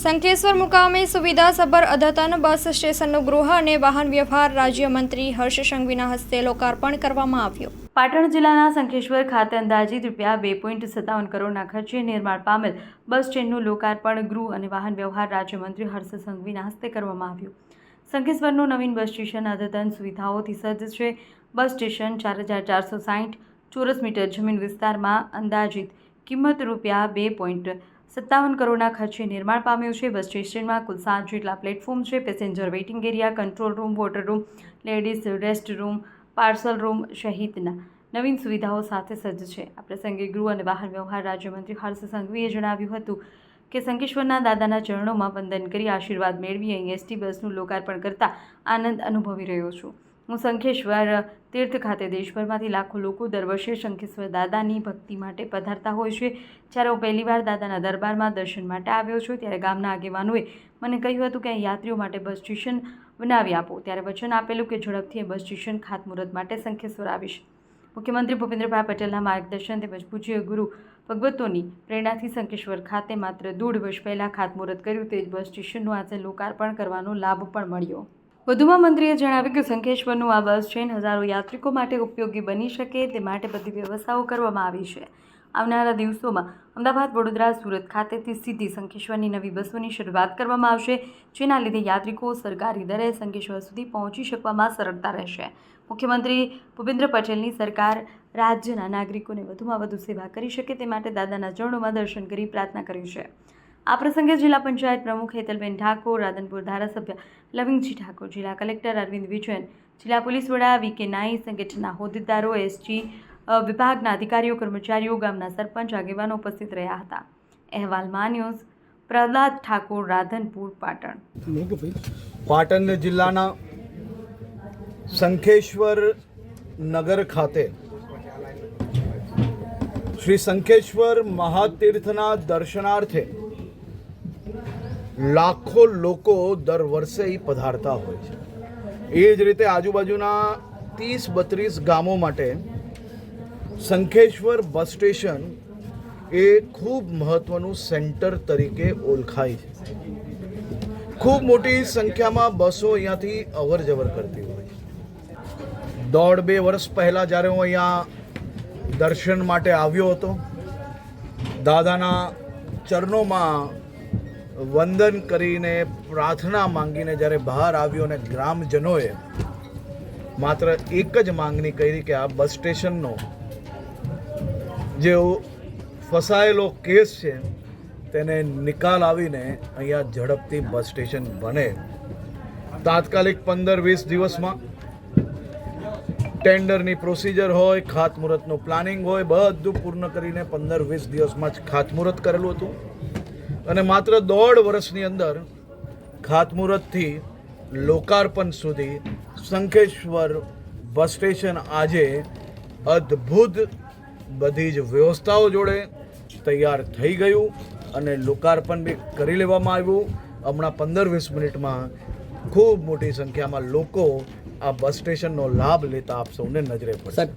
સંકેશ્વર મુકામે સુવિધાસભર અદ્યતન બસ સ્ટેશનનું ગૃહ અને વાહન વ્યવહાર રાજ્યમંત્રી હર્ષ સંઘવીના હસ્તે લોકાર્પણ કરવામાં આવ્યું. પાટણ જિલ્લાના સંખેશ્વર ખાતે અંદાજિત રૂપિયા બે પોઈન્ટ સત્તાવન કરોડના ખર્ચે નિર્માણ પામેલ બસ સ્ટેન્ડનું લોકાર્પણ, ગૃહ અને વાહન વ્યવહાર રાજ્યમંત્રી હર્ષ સંઘવીના હસ્તે કરવામાં આવ્યું. સંખેશ્વરનું નવીન બસ સ્ટેશન અદ્યતન સુવિધાઓથી સજ્જ છે. બસ સ્ટેશન ચાર હજાર ચારસો સાહીઠ ચોરસ મીટર જમીન વિસ્તારમાં અંદાજિત કિંમત રૂપિયા બે પોઈન્ટ સત્તાવન કરોડના ખર્ચે નિર્માણ પામ્યું છે. બસ સ્ટેશનમાં કુલ સાત જેટલા પ્લેટફોર્મ છે. Passenger waiting area, control room, water room, ladies rest room, parcel room સહિતના નવીન સુવિધાઓ સાથે સજ્જ છે. આ પ્રસંગે ગૃહ અને વાહન વ્યવહાર રાજ્યમંત્રી હર્ષ સંઘવીએ જણાવ્યું હતું કે સંકેશ્વરના દાદાના ચરણોમાં વંદન કરી આશીર્વાદ મેળવી અહીં એસટી બસનું લોકાર્પણ કરતા આનંદ અનુભવી રહ્યો છું. હું શંખેશ્વર તીર્થ ખાતે દેશભરમાંથી લાખો લોકો દર વર્ષે શંખેશ્વર દાદાની ભક્તિ માટે પધારતા હોય છે. જ્યારે હું પહેલીવાર દાદાના દરબારમાં દર્શન માટે આવ્યો છું, ત્યારે ગામના આગેવાનોએ મને કહ્યું હતું કે અહીં યાત્રીઓ માટે બસ સ્ટેશન બનાવી આપો. ત્યારે વચન આપેલું કે ઝડપથી એ બસ સ્ટેશન ખાતમુહૂર્ત માટે શંખેશ્વર આવીશ. મુખ્યમંત્રી ભૂપેન્દ્રભાઈ પટેલના માર્ગદર્શન તેમજ પૂજ્ય ગુરુ ભગવતોની પ્રેરણાથી શંખેશ્વર ખાતે માત્ર દોઢ વર્ષ પહેલાં ખાતમુહૂર્ત કર્યું. તે જ બસ સ્ટેશનનું આજે લોકાર્પણ કરવાનો લાભ પણ મળ્યો. વધુમાં મંત્રીએ જણાવ્યું કે શંખેશ્વરનું આ બસ ટ્રેન હજારો યાત્રિકો માટે ઉપયોગી બની શકે તે માટે બધી વ્યવસ્થાઓ કરવામાં આવી છે. આવનારા દિવસોમાં અમદાવાદ, વડોદરા, સુરત ખાતેથી સીધી શંખેશ્વરની નવી બસોની શરૂઆત કરવામાં આવશે, જેના લીધે યાત્રિકો સરકારી દરે શંખેશ્વર સુધી પહોંચી શકવામાં સરળતા રહેશે. મુખ્યમંત્રી ભૂપેન્દ્ર પટેલની સરકાર રાજ્યના નાગરિકોને વધુમાં વધુ સેવા કરી શકે તે માટે દાદાના ચરણોમાં દર્શન કરી પ્રાર્થના કરી છે. આ પ્રસંગે જિલ્લા પંચાયત પ્રમુખ હેતલબેન ઠાકોર, રાધનપુર ધારાસભ્ય લવિંગજી ઠાકોર, જિલ્લા કલેક્ટર અરવિંદ વિજયન, જિલ્લા પોલીસ વડા વી કે નાઈ, સંગઠનના હોદ્દેદારો, એસજી વિભાગના અધિકારીઓ, કર્મચારીઓ, ગામના સરપંચ, આગેવાનો ઉપસ્થિત રહ્યા હતા. અહેવાલ મા ન્યૂઝ, પ્રહલાદ ઠાકોર, રાધનપુર, પાટણ. પાટણ જિલ્લાના શંખેશ્વર નગર ખાતે શ્રી શંખેશ્વર મહાતીર્થના દર્શનાર્થે લાખો લોકો દર વર્ષે એ પધારતા હોય છે. એ જ રીતે આજુબાજુના ત્રીસ બત્રીસ ગામો માટે શંખેશ્વર બસ સ્ટેશન એ ખૂબ મહત્ત્વનું સેન્ટર તરીકે ઓળખાય છે. ખૂબ મોટી સંખ્યામાં બસો અહીંયાથી અવર જવર કરતી હોય છે. દોઢ બે વર્ષ પહેલાં જ્યારે હું અહીંયા દર્શન માટે આવ્યો હતો, દાદાના ચરણોમાં વંદન કરીને પ્રાર્થના માંગીને જ્યારે બહાર આવ્યો અને ગ્રામજનોએ માત્ર એક જ માંગણી કરી કે આ બસ સ્ટેશનનો જે ફસાયેલો કેસ છે, તેને નિકાલ આવીને અહીંયા ઝડપથી બસ સ્ટેશન બને. તાત્કાલિક પંદર વીસ દિવસમાં ટેન્ડરની પ્રોસિજર હોય, ખાતમુહૂર્તનું પ્લાનિંગ હોય, બધું પૂર્ણ કરીને પંદર વીસ દિવસમાં જ ખાતમુહૂર્ત કરેલું હતું. અને માત્ર દોઢ વર્ષની અંદર ખાતમુહૂર્તથી લોકાર્પણ સુધી શંખેશ્વર બસ સ્ટેશન આજે અદ્ભુત બધી જ વ્યવસ્થાઓ જોડે તૈયાર થઈ ગયું અને લોકાર્પણ બી કરી લેવામાં આવ્યું. હમણાં પંદર વીસ મિનિટમાં ખૂબ મોટી સંખ્યામાં લોકો આ બસ સ્ટેશનનો લાભ લેતા આપ સૌને નજરે પડશે.